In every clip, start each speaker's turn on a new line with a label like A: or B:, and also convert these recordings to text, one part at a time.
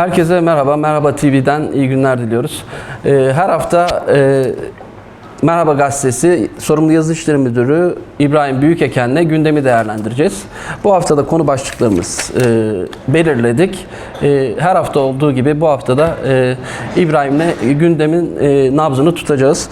A: Herkese merhaba, Merhaba TV'den iyi günler diliyoruz. Ee, her hafta e, Merhaba Gazetesi sorumlu yazı işleri müdürü İbrahim Büyükeken'le gündemi değerlendireceğiz. Bu hafta da konu başlıklarımız e, belirledik. E, her hafta olduğu gibi bu hafta da e, İbrahim'le gündemin nabzını tutacağız.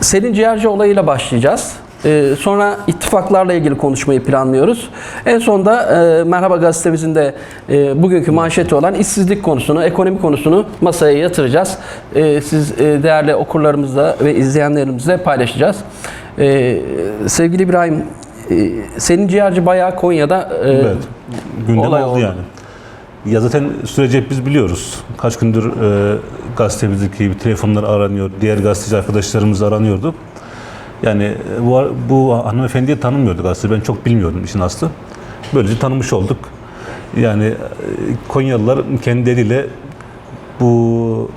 A: Selin Ciğerci olayıyla başlayacağız. Ee, sonra ittifaklarla ilgili konuşmayı planlıyoruz. En sonda e, Merhaba Gazetemizin de e, bugünkü manşeti olan işsizlik konusunu, ekonomi konusunu masaya yatıracağız. E, siz e, değerli okurlarımızla ve izleyenlerimizle paylaşacağız. E, sevgili İbrahim, e, Selin Ciğerci bayağı Konya'da e,
B: Evet. Gündem
A: olay
B: oldu
A: oldu.
B: yani. Ya zaten süreci hep biz biliyoruz. Kaç gündür e, gazetemizdeki telefonlar aranıyor. Diğer gazeteci arkadaşlarımız aranıyordu. Yani e, bu, bu hanımefendiyi tanımıyorduk aslında. Ben çok bilmiyordum işin aslı. Böylece tanımış olduk. Yani e, Konyalılar kendi eliyle bu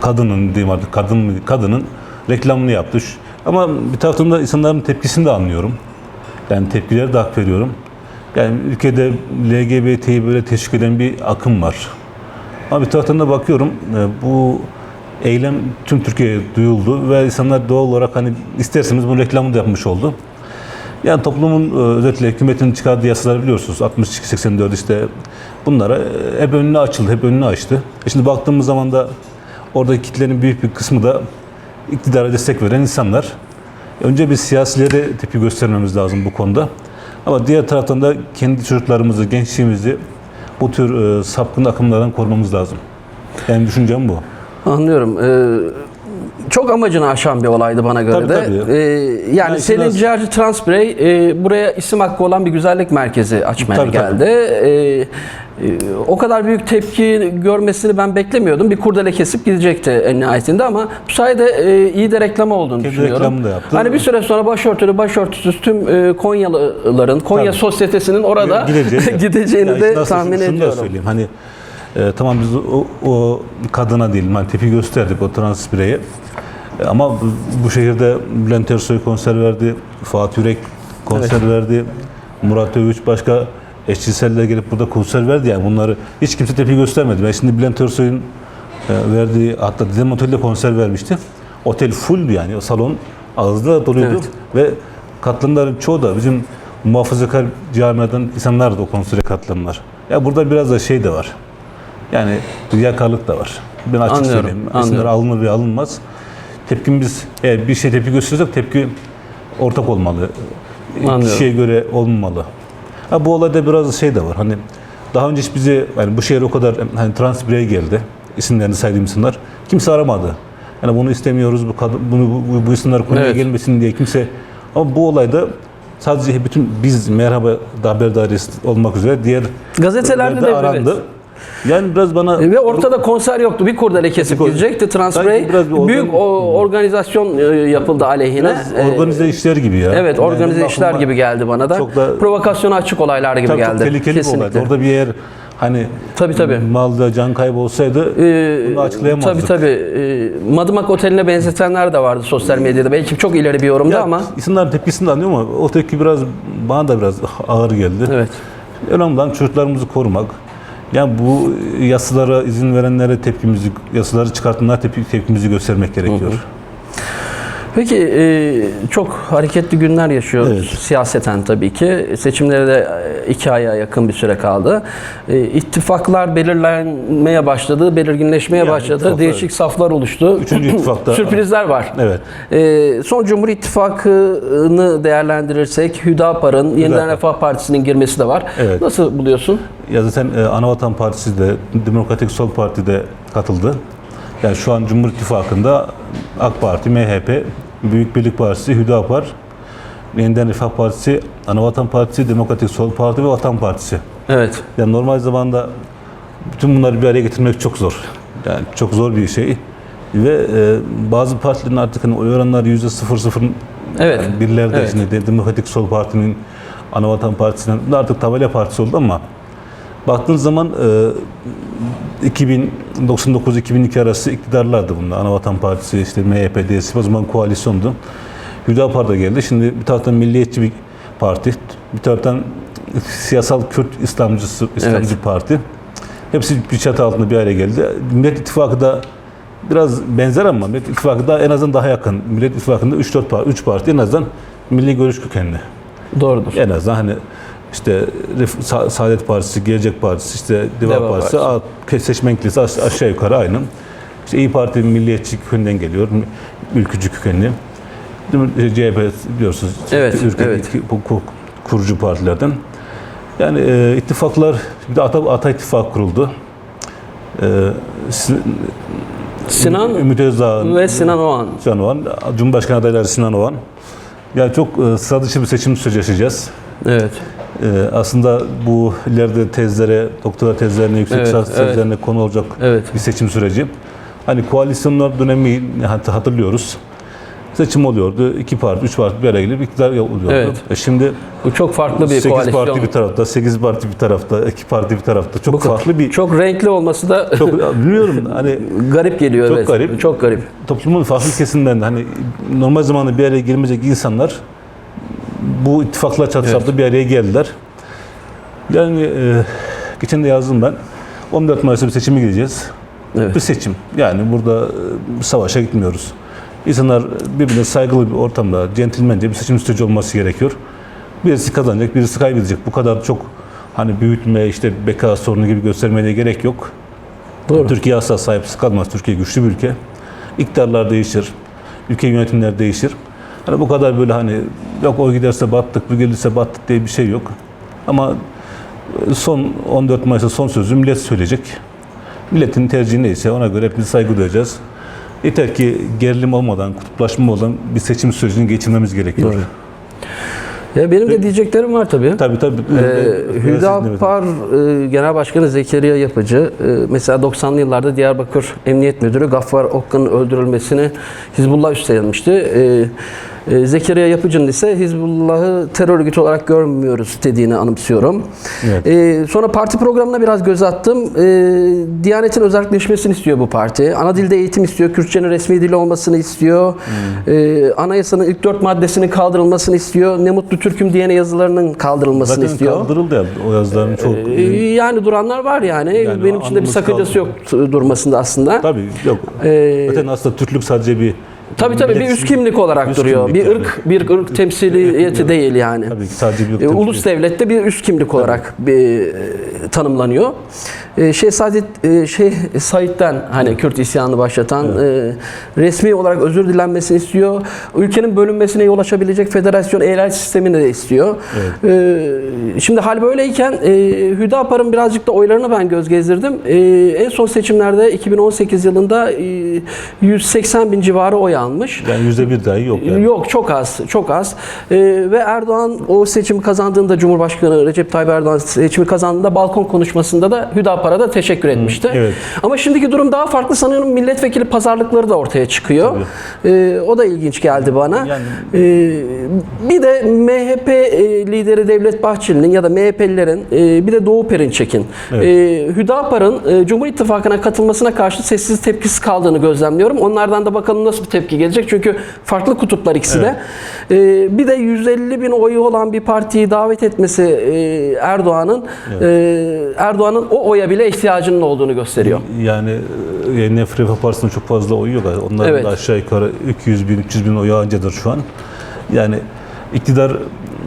B: kadının diyeyim artık kadın kadının reklamını yaptı. Ama bir taraftan da insanların tepkisini de anlıyorum. Yani tepkileri de hak veriyorum. Yani ülkede LGBT'yi böyle teşvik eden bir akım var. Ama bir taraftan da bakıyorum e, bu eylem tüm Türkiye'ye duyuldu ve insanlar doğal olarak hani isterseniz bu reklamını da yapmış oldu. Yani toplumun e, özellikle hükümetin çıkardığı yasaları biliyorsunuz 62-84 işte bunlara e, hep önüne açıldı, hep önünü açtı. E şimdi baktığımız zaman da oradaki kitlenin büyük bir kısmı da iktidara destek veren insanlar. Önce biz siyasilere tepki göstermemiz lazım bu konuda. Ama diğer taraftan da kendi çocuklarımızı, gençliğimizi bu tür e, sapkın akımlardan korumamız lazım. Yani düşüncem bu.
A: Anlıyorum. Ee, çok amacını aşan bir olaydı bana göre
B: Tabii,
A: de.
B: tabii.
A: Ee, yani
B: Yani
A: Selin
B: biraz-
A: Ciğerci Transbirey e, buraya isim hakkı olan bir güzellik merkezi açmaya
B: Tabii, tabii.
A: geldi. Ee, e, o kadar büyük tepki görmesini ben beklemiyordum. Bir kurdele kesip gidecekti en nihayetinde ama bu sayede e, iyi de reklam olduğunu
B: Kendi
A: düşünüyorum.
B: reklamını da yaptı.
A: Hani bir süre sonra başörtülü başörtüsüz tüm e, Konyalıların, Konya
B: Tabii.
A: sosyetesinin orada
B: Gideceğini,
A: gideceğini
B: Ya
A: de tahmin
B: şunu da
A: ediyorum.
B: söyleyeyim. Hani e, tamam biz o, o kadına değil, hani tepki gösterdik o trans bireye. E, ama bu, bu şehirde Bülent Ersoy konser verdi, Fatih Yürek konser verdi, Murat Övüç başka eşcinseller gelip burada konser verdi yani bunları hiç kimse tepki göstermedi. Ben şimdi Bülent Ersoy'un e, verdiği hatta Didem Otel'de konser vermişti. Otel full yani o salon ağızda doluydu
A: Evet.
B: ve katılanların çoğu da bizim muhafazakar camiadan insanlar da o konsere katılanlar. Ya burada biraz da şey de var. Yani riyakarlık da var. Ben açık
A: Anlıyorum,
B: söyleyeyim.
A: anlıyorum.
B: Alınır ve alınmaz. Tepkimiz eğer bir şey tepki gösteriyorsak tepki ortak olmalı.
A: Anlıyorum.
B: Kişiye göre olmamalı. Ha, bu olayda biraz şey de var. Hani daha önce hiç bizi yani bu şehir o kadar hani trans birey geldi. İsimlerini saydığım isimler. Kimse aramadı. Yani bunu istemiyoruz. Bu kadın, bunu bu, bu isimler konuya
A: Evet.
B: gelmesin diye kimse ama bu olayda sadece bütün biz merhaba da haberdarız olmak üzere diğer
A: Gazetelerde de evet.
B: Yani biraz bana
A: Ve ortada konser yoktu. Bir kurdele kesip gidecekti.
B: Biraz bir
A: büyük o, organizasyon e, yapıldı aleyhine.
B: biraz
A: Ee,
B: organize işler gibi ya.
A: Evet,
B: Yani
A: organize
B: bakıma
A: işler gibi geldi bana da.
B: Çok da
A: Provokasyona açık olaylar gibi
B: tabii
A: geldi.
B: çok tehlikeli bir
A: Kesinlikle.
B: olaydı. Orada bir yer hani
A: Tabii, tabii.
B: malda can kaybı olsaydı
A: Ee,
B: bunu açıklayamazdık.
A: Tabii tabii. Ee, Madımak Oteli'ne benzetenler de vardı sosyal medyada. Belki çok ileri bir yorumdu
B: Ya,
A: ama.
B: insanların tepkisini de anlıyorum ama o tepki biraz bana da biraz ağır geldi.
A: Evet.
B: Önemli olan çocuklarımızı korumak. Yani bu yasalara izin verenlere tepkimizi, yasaları çıkartanlara tepki, tepkimizi göstermek gerekiyor.
A: Peki e, çok hareketli günler yaşıyoruz
B: Evet.
A: siyaseten tabii ki. Seçimlere de e, iki aya yakın bir süre kaldı. E, ittifaklar belirlenmeye başladı, belirginleşmeye
B: Yani
A: başladı.
B: ittifaklar.
A: Değişik saflar oluştu.
B: Üçüncü ittifakta-
A: Sürprizler var.
B: Evet.
A: E, son Cumhur İttifakı'nı değerlendirirsek Hüdapar'ın Yeniden
B: Hüdapar.
A: Refah Partisi'nin girmesi de var.
B: Evet.
A: Nasıl buluyorsun?
B: Ya zaten e, Anavatan Partisi de Demokratik Sol Parti de katıldı. Yani şu an Cumhur İttifakı'nda AK Parti, MHP, Büyük Birlik Partisi, Hüdapar, Yeniden Refah Partisi, Anavatan Partisi, Demokratik Sol Parti ve Vatan Partisi.
A: Evet.
B: Yani normal zamanda bütün bunları bir araya getirmek çok zor. Yani çok zor bir şey. Ve e, bazı partilerin artık hani oy oranları yüzde sıfır sıfır
A: Evet.
B: yani birlerde
A: Evet.
B: şimdi de- Demokratik Sol Parti'nin Anavatan Partisi'nin artık tabela partisi oldu ama baktığınız zaman e, 2099-2002 arası iktidarlardı bunlar. Anavatan Partisi, işte MHP, DSP o zaman koalisyondu. Hüdapar da geldi. Şimdi bir taraftan milliyetçi bir parti, bir taraftan siyasal Kürt İslamcısı, İslamcı
A: Evet.
B: parti. Hepsi bir çatı altında bir araya geldi. Millet İttifakı da biraz benzer ama Millet İttifakı da en azından daha yakın. Millet İttifakı'nda 3-4 parti, 3 parti en azından milli görüş kökenli.
A: Doğrudur.
B: En azından hani işte Sa- Saadet Partisi, Gelecek Partisi, işte Deva,
A: Deva
B: Partisi,
A: Partisi.
B: seçmen kitlesi aş- aşağı yukarı aynı. İşte İyi Parti milliyetçi kökeninden geliyor, ülkücü kökenli. Mi? CHP biliyorsunuz,
A: Evet,
B: Türkiye'nin
A: evet.
B: kurucu partilerden. Yani e, ittifaklar, bir de Ata, Ata İttifak kuruldu. E, Sin-
A: Sinan
B: Ümit Özdağ'ın
A: ve Sinan Oğan.
B: Sinan Oğan, Cumhurbaşkanı adayları Sinan Oğan. Yani çok e, sıra dışı bir seçim süreci yaşayacağız.
A: Evet.
B: Ee, aslında bu ileride tezlere, doktora tezlerine, yüksek
A: Evet,
B: lisans
A: evet.
B: tezlerine konu olacak
A: Evet.
B: bir seçim süreci. Hani koalisyonlar dönemi hat- hatırlıyoruz. Seçim oluyordu. iki parti, üç parti bir araya gelip iktidar oluyordu.
A: Evet.
B: E şimdi
A: Bu çok farklı bir
B: 8
A: koalisyon.
B: parti bir tarafta, 8 parti bir tarafta, iki parti bir tarafta. Çok
A: Bu
B: farklı bir...
A: Çok renkli olması da
B: Çok, bilmiyorum hani
A: garip geliyor.
B: Çok
A: evet.
B: garip.
A: Çok garip.
B: toplumun farklı kesimlerinden hani normal zamanda bir araya gelmeyecek insanlar bu ittifaklar çatı
A: Evet.
B: bir araya geldiler. Yani e, geçen de yazdım ben. 14 Mayıs'ta bir seçime gideceğiz.
A: Evet.
B: Bir seçim. Yani burada e, savaşa gitmiyoruz. İnsanlar birbirine saygılı bir ortamda, centilmence bir seçim süreci olması gerekiyor. Birisi kazanacak, birisi kaybedecek. Bu kadar çok hani büyütme, işte beka sorunu gibi göstermeye gerek yok.
A: Doğru.
B: Türkiye asla sahipsiz kalmaz. Türkiye güçlü bir ülke. İktidarlar değişir. Ülke yönetimler değişir. Hani bu kadar böyle hani yok o giderse battık, bu gelirse battık diye bir şey yok. Ama e, son 14 Mayıs'ta son sözü millet söyleyecek. Milletin tercihi neyse ona göre hepimiz saygı duyacağız. Yeter ki gerilim olmadan, kutuplaşma olmadan bir seçim sürecini geçirmemiz gerekiyor.
A: Doğru. Ya benim de diyeceklerim var tabii.
B: Tabii tabii.
A: Ee, Hüdapar e, Genel Başkanı Zekeriya Yapıcı e, mesela 90'lı yıllarda Diyarbakır Emniyet Müdürü Gaffar Okkan'ın öldürülmesini Hizbullah üstlenmişti. E, e, Zekeriya Yapıcı'nın ise Hizbullah'ı terör örgütü olarak görmüyoruz dediğini anımsıyorum.
B: Evet.
A: E, sonra parti programına biraz göz attım. E, Diyanetin özelleşmesini istiyor bu parti. Ana dilde eğitim istiyor. Kürtçenin resmi dili olmasını istiyor.
B: Hmm.
A: E, anayasanın ilk dört maddesinin kaldırılmasını istiyor. Ne mutlu Türk'üm diyene yazılarının kaldırılmasını
B: Zaten
A: istiyor.
B: kaldırıldı ya o yazıların çok.
A: Ee, yani duranlar var yani.
B: Yani
A: Benim için de bir sakıncası
B: kaldı.
A: yok durmasında aslında.
B: Tabii yok.
A: Ee,
B: Zaten aslında Türklük sadece bir
A: Tabii tabii bir üst kimlik olarak
B: üst
A: duruyor.
B: kimlik
A: bir
B: yani.
A: ırk bir ırk temsiliyeti değil yani.
B: Tabii ki sadece bir ırk temsil
A: Ulus devlette bir üst kimlik olarak bir, e, tanımlanıyor. Ee, Şeyh Saadet e, Şeyh Said'den hani Kürt isyanını başlatan e, resmi olarak özür dilenmesini istiyor. Ülkenin bölünmesine yol açabilecek federasyon eyalet sistemini de istiyor. Ee, Şimdi hal böyleyken e, Hüdapar'ın birazcık da oylarını ben göz gezdirdim. E, En son seçimlerde 2018 yılında e, 180 bin civarı oy almış.
B: Yani yüzde bir dahi yok yani.
A: Yok çok az, çok az. Ee, ve Erdoğan o seçimi kazandığında Cumhurbaşkanı Recep Tayyip Erdoğan seçimi kazandığında balkon konuşmasında da Hüdapar'a da teşekkür etmişti.
B: evet.
A: Ama şimdiki durum daha farklı sanıyorum milletvekili pazarlıkları da ortaya çıkıyor. Ee, o da ilginç geldi bana.
B: Yani-
A: Ee, bir de MHP e, lideri Devlet Bahçeli'nin ya da MHP'lilerin e, bir de Doğu Perinçek'in
B: Evet.
A: e, Hüdapar'ın e, Cumhur İttifakı'na katılmasına karşı sessiz tepkisiz kaldığını gözlemliyorum. Onlardan da bakalım nasıl bir tepki gelecek. Çünkü farklı kutuplar ikisi de. E, bir de 150 bin oyu olan bir partiyi davet etmesi e, Erdoğan'ın e, Erdoğan'ın o oya bile ihtiyacının olduğunu gösteriyor.
B: Yani e, Nefret Partisi'nin çok fazla oyu yok. Onların
A: Evet.
B: da aşağı yukarı 200 bin, 300 bin oyu ancadır şu an. Yani iktidar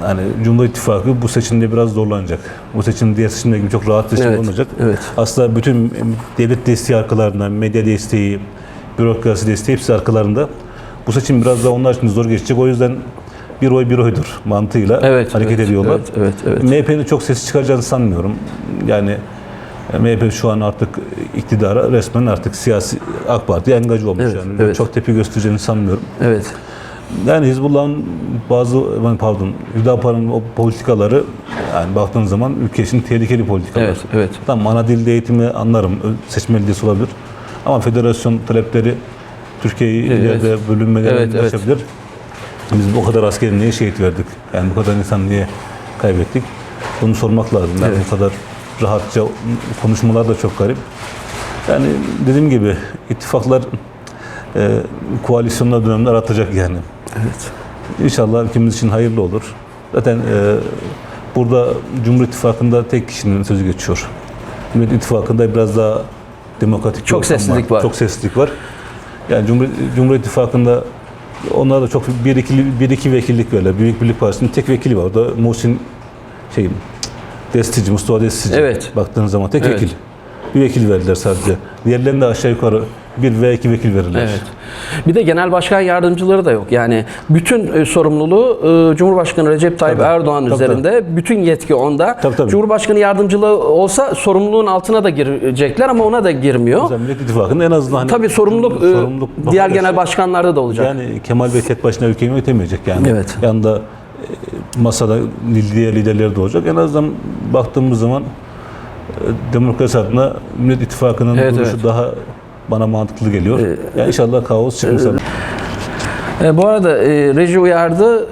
B: hani Cumhur İttifakı bu seçimde biraz zorlanacak. Bu seçim diğer seçimler gibi çok rahat seçim
A: Evet,
B: olmayacak.
A: evet.
B: Aslında bütün devlet desteği arkalarında, medya desteği, bürokrasi desteği hepsi arkalarında. Bu seçim biraz daha onlar için zor geçecek. O yüzden bir oy bir oydur mantığıyla
A: Evet,
B: hareket
A: evet,
B: ediyorlar.
A: evet, evet, evet.
B: MHP'nin çok ses çıkaracağını sanmıyorum. Yani e, MHP şu an artık iktidara resmen artık siyasi AK Parti engaj olmuş
A: Evet,
B: yani.
A: evet.
B: Çok tepki göstereceğini sanmıyorum.
A: Evet.
B: Yani Hizbullah'ın bazı pardon Hüdapar'ın o politikaları yani baktığın zaman ülke için tehlikeli politikalar.
A: Evet, evet.
B: Tamam ana dilde eğitimi anlarım. Seçmeli olabilir. Ama federasyon talepleri Türkiye'yi
A: Evet.
B: ileride bölünmelere
A: Evet, evet.
B: açabilir. Biz bu kadar askeri niye şehit verdik? Yani bu kadar insan niye kaybettik? Bunu sormak lazım. Yani
A: Evet.
B: bu kadar rahatça konuşmalar da çok garip. Yani dediğim gibi ittifaklar e, koalisyonlar dönemde aratacak yani.
A: Evet.
B: İnşallah ülkemiz için hayırlı olur. Zaten e, Burada Cumhur İttifakı'nda tek kişinin sözü geçiyor. Millet İttifakı'nda biraz daha demokratik bir
A: Çok seslilik var.
B: Çok seslilik var. Yani Cumhur, Cumhur İttifakı'nda onlar da çok bir iki, bir iki vekillik böyle. Büyük Birlik Partisi'nin tek vekili var. O da Muhsin şey Destici, Mustafa Destici.
A: Evet.
B: Baktığınız zaman tek
A: Evet.
B: vekil. Bir vekil verdiler sadece. Diğerlerine de aşağı yukarı bir veya iki vekil verirler.
A: Evet. Bir de genel başkan yardımcıları da yok. Yani bütün e, sorumluluğu e, Cumhurbaşkanı Recep Tayyip
B: Tabii.
A: Erdoğan
B: Tabii,
A: üzerinde. Bütün yetki onda.
B: Tabii, tabii.
A: Cumhurbaşkanı yardımcılığı olsa sorumluluğun altına da girecekler ama ona da girmiyor.
B: Mesela Millet İttifakı'nda en azından hani
A: Tabii sorumluluk, e,
B: sorumluluk
A: diğer genel başkanlarda da olacak.
B: Yani Kemal Bey tek başına ülkeyi yönetemeyecek yani.
A: Evet.
B: Yanında e, masada diğer liderleri de olacak. En azından baktığımız zaman e, demokrasi adına Millet İttifakı'nın
A: Evet,
B: duruşu
A: evet.
B: daha bana mantıklı geliyor. yani inşallah kaos çıkmaz.
A: E, bu arada e, reji uyardı.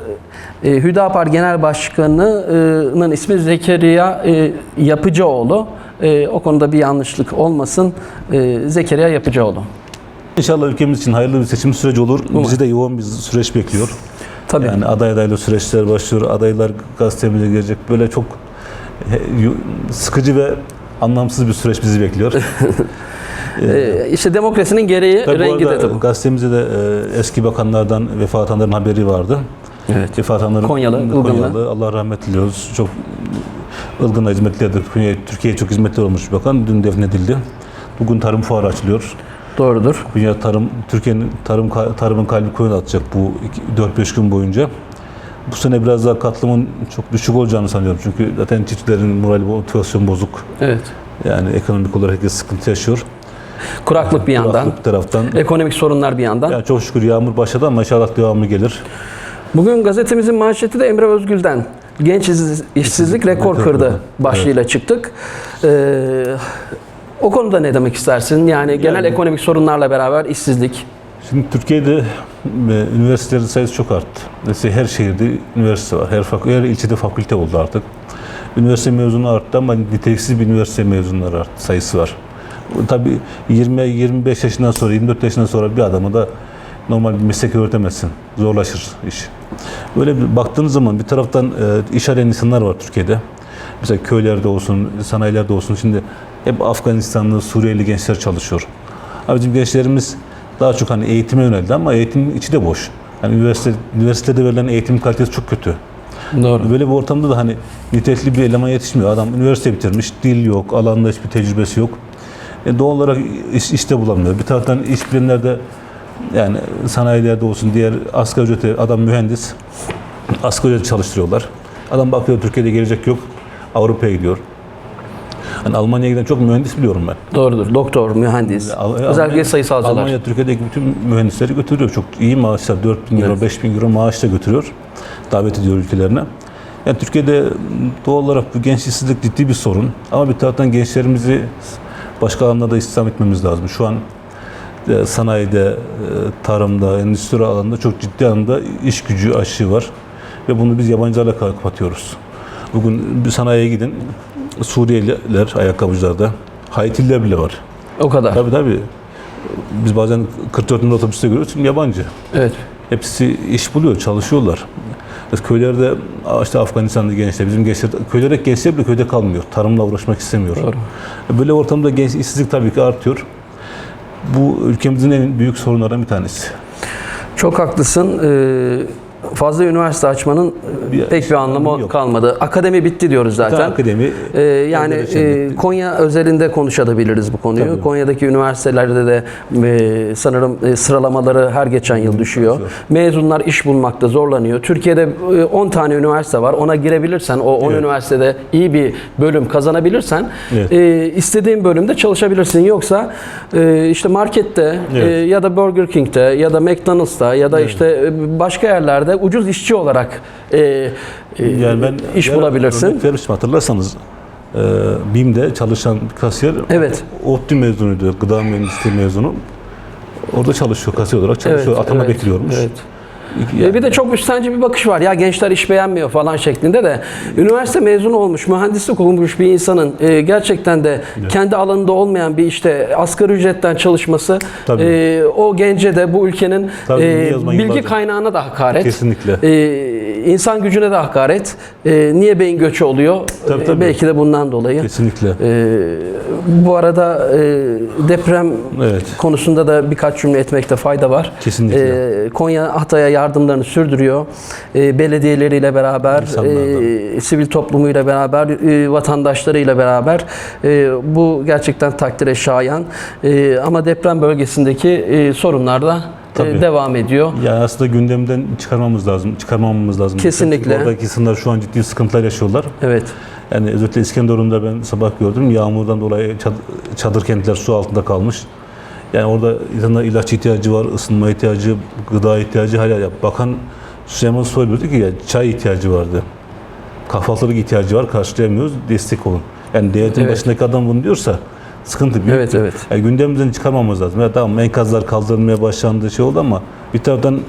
A: E, Hüdapar Genel Başkanı'nın ismi Zekeriya e, Yapıcıoğlu. E, o konuda bir yanlışlık olmasın. E, Zekeriya Yapıcıoğlu.
B: İnşallah ülkemiz için hayırlı bir seçim süreci olur.
A: Umarım.
B: Bizi de yoğun bir süreç bekliyor.
A: Tabii.
B: Yani aday adaylı süreçler başlıyor. Adaylar gazetemize gelecek. Böyle çok sıkıcı ve anlamsız bir süreç bizi bekliyor.
A: E, işte demokrasinin gereği
B: Tabii
A: rengi de tabii.
B: gazetemizde de e, eski bakanlardan vefat edenlerin haberi vardı.
A: Evet.
B: Vefat edenlerin
A: Konyalı, Ilgınlı.
B: Konyalı. Allah rahmet diliyoruz. Çok ılgın hizmetlerdir. Konya- Türkiye'ye çok hizmetler olmuş bir bakan. Dün defnedildi. Bugün tarım fuarı açılıyor.
A: Doğrudur.
B: Konya tarım Türkiye'nin tarım tarımın kalbi Konya'da atacak bu 4-5 gün boyunca. Bu sene biraz daha katılımın çok düşük olacağını sanıyorum. Çünkü zaten çiftçilerin morali, motivasyon bozuk.
A: Evet.
B: Yani ekonomik olarak herkes sıkıntı yaşıyor.
A: Kuraklık bir yandan,
B: Kuraklık taraftan.
A: ekonomik sorunlar bir yandan.
B: Yani çok şükür yağmur başladı ama inşallah devamı gelir.
A: Bugün gazetemizin manşeti de Emre Özgül'den. Genç işsiz- işsizlik rekor kırdı
B: kırdı.
A: başlığıyla çıktık. Ee, o konuda ne demek istersin? Yani genel
B: Yani-
A: ekonomik sorunlarla beraber işsizlik.
B: Şimdi Türkiye'de e, üniversitelerin sayısı çok arttı. Mesela her şehirde üniversite var. Her, fak- her ilçede fakülte oldu artık. Üniversite mezunu arttı ama niteliksiz bir üniversite mezunları arttı, sayısı var. Tabii 20-25 yaşından sonra, 24 yaşından sonra bir adamı da normal bir meslek öğretemezsin. Zorlaşır iş. Böyle bir baktığınız zaman bir taraftan e, iş arayan insanlar var Türkiye'de. Mesela köylerde olsun, sanayilerde olsun. Şimdi hep Afganistanlı, Suriyeli gençler çalışıyor. Ama bizim gençlerimiz daha çok hani eğitime yöneldi ama eğitimin içi de boş. Yani üniversite, üniversitede verilen eğitim kalitesi çok kötü.
A: Doğru.
B: Böyle bir ortamda da hani nitelikli bir eleman yetişmiyor. Adam üniversite bitirmiş, dil yok, alanda hiçbir tecrübesi yok. E doğal olarak iş, işte bulamıyor. Bir taraftan iş bilimlerde yani sanayilerde olsun diğer asgari ücreti adam mühendis asgari ücret çalıştırıyorlar. Adam bakıyor Türkiye'de gelecek yok. Avrupa'ya gidiyor. Hani Almanya'ya giden çok mühendis biliyorum ben.
A: Doğrudur. Doktor, mühendis.
B: Al-
A: Özellikle sayısalcılar.
B: Almanya Türkiye'deki bütün mühendisleri götürüyor. Çok iyi maaşlar 4 bin euro,
A: Evet.
B: 5 bin euro maaşla götürüyor. Davet ediyor ülkelerine. Yani Türkiye'de doğal olarak bu genç işsizlik ciddi bir sorun. Ama bir taraftan gençlerimizi başka alanlarda istihdam etmemiz lazım. Şu an e, sanayide, e, tarımda, endüstri alanında çok ciddi anlamda iş gücü açığı var. Ve bunu biz yabancılarla kapatıyoruz. Bugün bir sanayiye gidin, Suriyeliler ayakkabıcılarda, Haitililer bile var.
A: O kadar.
B: Tabii tabii. Biz bazen 44 numara otobüste görüyoruz, yabancı.
A: Evet.
B: Hepsi iş buluyor, çalışıyorlar. Biz köylerde işte Afganistanlı gençler, bizim gençler, köylere gençler bile köyde kalmıyor. Tarımla uğraşmak istemiyor.
A: Doğru.
B: Böyle ortamda genç işsizlik tabii ki artıyor. Bu ülkemizin en büyük sorunlarından bir tanesi.
A: Çok haklısın. Ee, fazla üniversite açmanın e,
B: Bir-
A: pek bir anlamı
B: yok.
A: kalmadı. Akademi bitti diyoruz
B: Zaten
A: zaten.
B: akademi
A: Ee, yani
B: Orada şey
A: e, Konya özelinde konuşabiliriz bu konuyu.
B: Tabii.
A: Konya'daki üniversitelerde de e, sanırım e, sıralamaları her geçen yıl düşüyor. Mezunlar iş bulmakta zorlanıyor. Türkiye'de e, 10 tane üniversite var. Ona girebilirsen, o 10
B: Evet.
A: üniversitede iyi bir bölüm kazanabilirsen
B: Evet.
A: e, istediğin bölümde çalışabilirsin. Yoksa e, işte markette e,
B: Evet.
A: ya da Burger King'de ya da McDonald's'ta ya da işte e, başka yerlerde ucuz işçi olarak e, e,
B: yani ben
A: iş bulabilirsin.
B: vermiştim hatırlarsanız. E, BİM'de çalışan kasiyer
A: Evet.
B: ODTÜ mezunuydu, gıda mühendisliği mezunu. Orada çalışıyor, kasiyer olarak çalışıyor. Atama
A: evet,
B: bekliyormuş.
A: Evet.
B: Yani-
A: E bir de çok üstenci bir bakış var. Ya gençler iş beğenmiyor falan şeklinde de üniversite mezunu olmuş, mühendislik okumuş bir insanın e, gerçekten de kendi alanında olmayan bir işte asgari ücretten çalışması
B: Tabii.
A: e, o gence de bu ülkenin
B: Tabii,
A: e, bilgi kaynağına da hakaret.
B: Kesinlikle.
A: E, insan gücüne de hakaret. E, niye beyin göçü oluyor?
B: Tabii,
A: E,
B: tabii.
A: belki de bundan dolayı.
B: Kesinlikle.
A: E, bu arada e, deprem
B: Evet.
A: konusunda da birkaç cümle etmekte fayda var.
B: Kesinlikle.
A: E, Konya Hatay'a yardımlarını sürdürüyor. E, belediyeleriyle beraber, e, sivil toplumuyla beraber, e, vatandaşlarıyla beraber e, bu gerçekten takdire şayan. E, ama deprem bölgesindeki e, sorunlar da e,
B: Tabii.
A: devam ediyor.
B: Yani aslında gündemden çıkarmamız lazım, çıkarmamamız lazım.
A: Kesinlikle.
B: Çünkü oradaki insanlar şu an ciddi sıkıntılar yaşıyorlar.
A: Evet.
B: Yani özellikle İskenderun'da ben sabah gördüm. Yağmurdan dolayı çadır, çadır kentler su altında kalmış. Yani orada insanlar ilaç ihtiyacı var, ısınma ihtiyacı, gıda ihtiyacı hala yap. Bakan Süleyman Soylu dedi ki ya çay ihtiyacı vardı. Kahvaltılık ihtiyacı var, karşılayamıyoruz, destek olun. Yani devletin
A: Evet.
B: başındaki adam bunu diyorsa sıkıntı büyük.
A: Evet, evet.
B: Yani gündemimizden çıkarmamız lazım. Ya tamam enkazlar kaldırılmaya başlandı şey oldu ama bir taraftan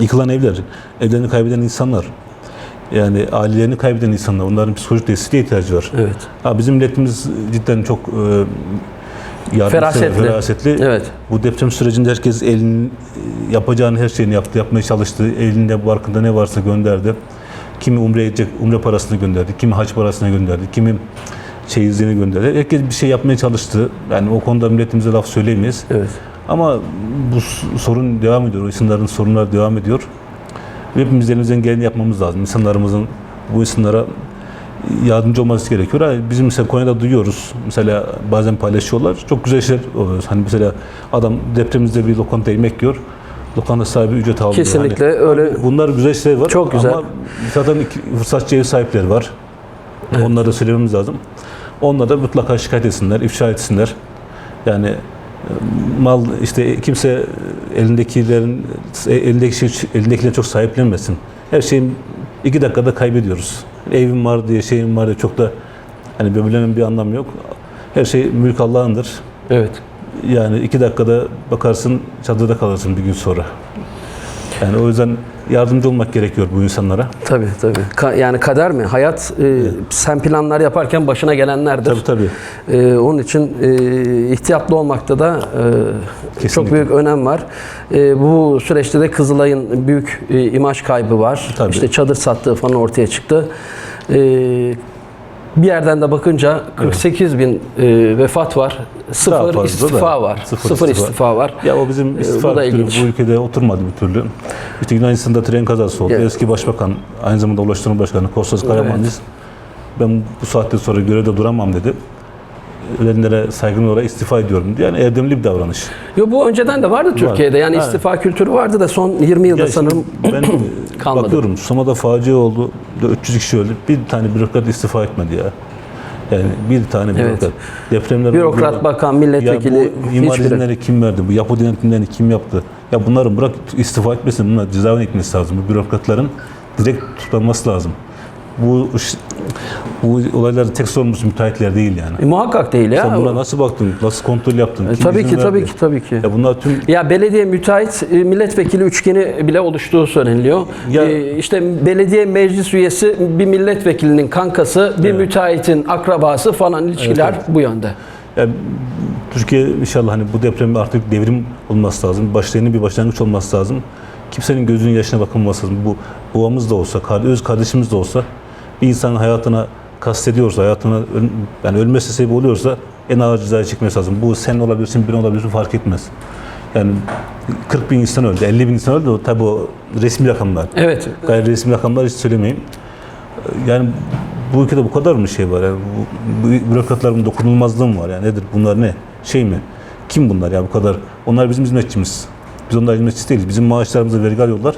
B: yıkılan evler, evlerini kaybeden insanlar, yani ailelerini kaybeden insanlar, onların psikolojik desteğe ihtiyacı var.
A: Evet.
B: Ha, bizim milletimiz cidden çok e,
A: Ferasetli.
B: ferasetli.
A: Evet.
B: Bu deprem sürecinde herkes elinin yapacağını her şeyini yaptı, yapmaya çalıştı. Elinde barkında ne varsa gönderdi. Kimi umre edecek, umre parasını gönderdi. Kimi hac parasını gönderdi. Kimi çeyizliğini gönderdi. Herkes bir şey yapmaya çalıştı. Yani o konuda milletimize laf söyleyemeyiz.
A: Evet.
B: Ama bu sorun devam ediyor. O insanların sorunları devam ediyor. Hepimiz elimizden geleni yapmamız lazım. İnsanlarımızın bu insanlara yardımcı olması gerekiyor. Ha, Bizim mesela Konya'da duyuyoruz. Mesela bazen paylaşıyorlar. Çok güzel şeyler oluyor. Hani mesela adam depremizde bir lokanta yemek yiyor. Lokanta sahibi ücret alıyor.
A: Kesinlikle
B: Hani
A: öyle.
B: bunlar güzel şeyler var.
A: Çok güzel.
B: Ama zaten fırsatçı ev sahipleri var. Onları da söylememiz lazım. Onlara da mutlaka şikayet etsinler, ifşa etsinler. Yani e, mal işte kimse elindekilerin e, elindeki şey, elindekileri çok sahiplenmesin. Her şeyin iki dakikada kaybediyoruz. Evim var diye şeyim var diye çok da hani birbirlerinin bir anlamı yok. Her şey mülk Allah'ındır.
A: Evet.
B: Yani iki dakikada bakarsın çadırda kalırsın bir gün sonra. Yani o yüzden yardımcı olmak gerekiyor bu insanlara.
A: Tabii tabii. Ka- yani kader mi? Hayat e, sen planlar yaparken başına gelenlerdir.
B: Tabii tabii.
A: E, onun için e, ihtiyatlı olmakta da e, çok büyük önem var. E, bu süreçte de Kızılay'ın büyük e, imaj kaybı var.
B: Tabii.
A: İşte çadır sattığı falan ortaya çıktı. E, bir yerden de bakınca 48 bin e, vefat var. Sıfır
B: fazla da.
A: istifa var. Sıfır,
B: Sıfır
A: istifa.
B: istifa.
A: var.
B: Ya o bizim
A: bu da
B: istifa kültürü
A: ilginç.
B: bu ülkede oturmadı bir türlü. İşte Yunanistan'da tren kazası oldu.
A: Evet.
B: Eski başbakan, aynı zamanda Ulaştırma Başkanı Kostas Karamanlis ben bu saatten sonra görevde duramam dedi. Ölenlere saygın olarak istifa ediyorum. Yani erdemli bir davranış.
A: Yo, bu önceden de vardı Türkiye'de. Yani
B: Ha.
A: istifa kültürü vardı da son 20 yılda
B: Ya
A: sanırım
B: ben
A: kalmadı.
B: bakıyorum Soma'da facia oldu. 300 kişi öldü. Bir tane bürokrat istifa etmedi ya. Yani bir tane bürokrat. Depremler
A: Bürokrat,
B: oldu.
A: bakan, milletvekili
B: ya bu imar izinleri kim verdi? Bu yapı denetimlerini kim yaptı? Ya bunların bırak istifa etmesin. Bunlar cezaevine gitmesi lazım. Bu bürokratların direkt tutuklanması lazım. Bu bu olayların tek sorumlusu müteahhitler değil yani.
A: E, muhakkak değil ya.
B: Sen buna nasıl baktın? Nasıl kontrol yaptın?
A: E, tabii ki tabii ki tabii ki.
B: Ya bunlar tüm
A: Ya belediye müteahhit e, milletvekili üçgeni bile oluştuğu söyleniliyor.
B: Ya-
A: E, işte belediye meclis üyesi bir milletvekilinin kankası, bir müteahhitin akrabası falan ilişkiler
B: Evet,
A: bu yönde.
B: Yani Türkiye inşallah hani bu deprem artık devrim olması lazım. Başta bir başlangıç olması lazım. Kimsenin gözünün yaşına bakılması lazım. Bu babamız da olsa, öz kardeşimiz de olsa bir insanın hayatına kastediyorsa, hayatına öl- yani ölmesi sebep oluyorsa en ağır cezayı çekmesi lazım. Bu sen olabilirsin, ben olabilirsin fark etmez. Yani 40 bin insan öldü, 50 bin insan öldü. Tabii o resmi rakamlar.
A: Evet.
B: Gayri resmi rakamlar hiç söylemeyeyim. Yani bu ülkede bu kadar mı şey var? Yani bu, bu bürokratların dokunulmazlığı mı var? Yani nedir? Bunlar ne? Şey mi? Kim bunlar ya bu kadar? Onlar bizim hizmetçimiz. Biz onların hizmetçisi değiliz. Bizim maaşlarımıza vergi alıyorlar.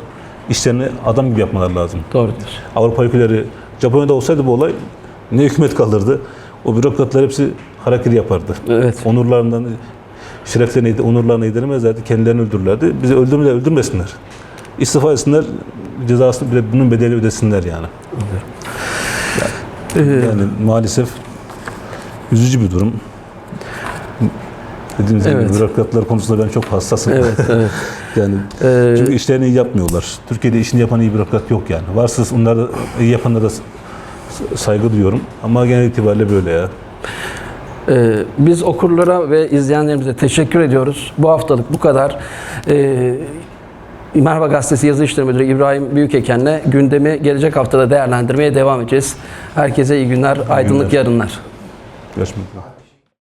B: İşlerini adam gibi yapmaları lazım.
A: Doğru diyorsun.
B: Avrupa ülkeleri, Japonya'da olsaydı bu olay ne hükümet kaldırdı? O bürokratlar hepsi harakiri yapardı.
A: Evet.
B: Onurlarından, şereflerini, onurlarını yediremezlerdi, kendilerini öldürürlerdi. Bizi öldürmeler, öldürmesinler. İstifa etsinler, cezasını bile bunun bedeli ödesinler yani.
A: Ee,
B: Yani maalesef üzücü bir durum. Dediğimiz gibi
A: Evet.
B: bürokratlar konusunda ben çok hassasım.
A: evet, evet.
B: Yani
A: Ee,
B: çünkü işlerini iyi yapmıyorlar. Türkiye'de işini yapan iyi bürokrat yok yani. Varsa onlar iyi yapanlara saygı duyuyorum. Ama genel itibariyle böyle ya.
A: Ee, biz okurlara ve izleyenlerimize teşekkür ediyoruz. Bu haftalık bu kadar. Ee, Merhaba Gazetesi Yazı İşleri Müdürü İbrahim Büyükeken'le gündemi gelecek haftada değerlendirmeye devam edeceğiz. Herkese iyi günler, aydınlık
B: günler.
A: yarınlar.
B: Görüşmek üzere.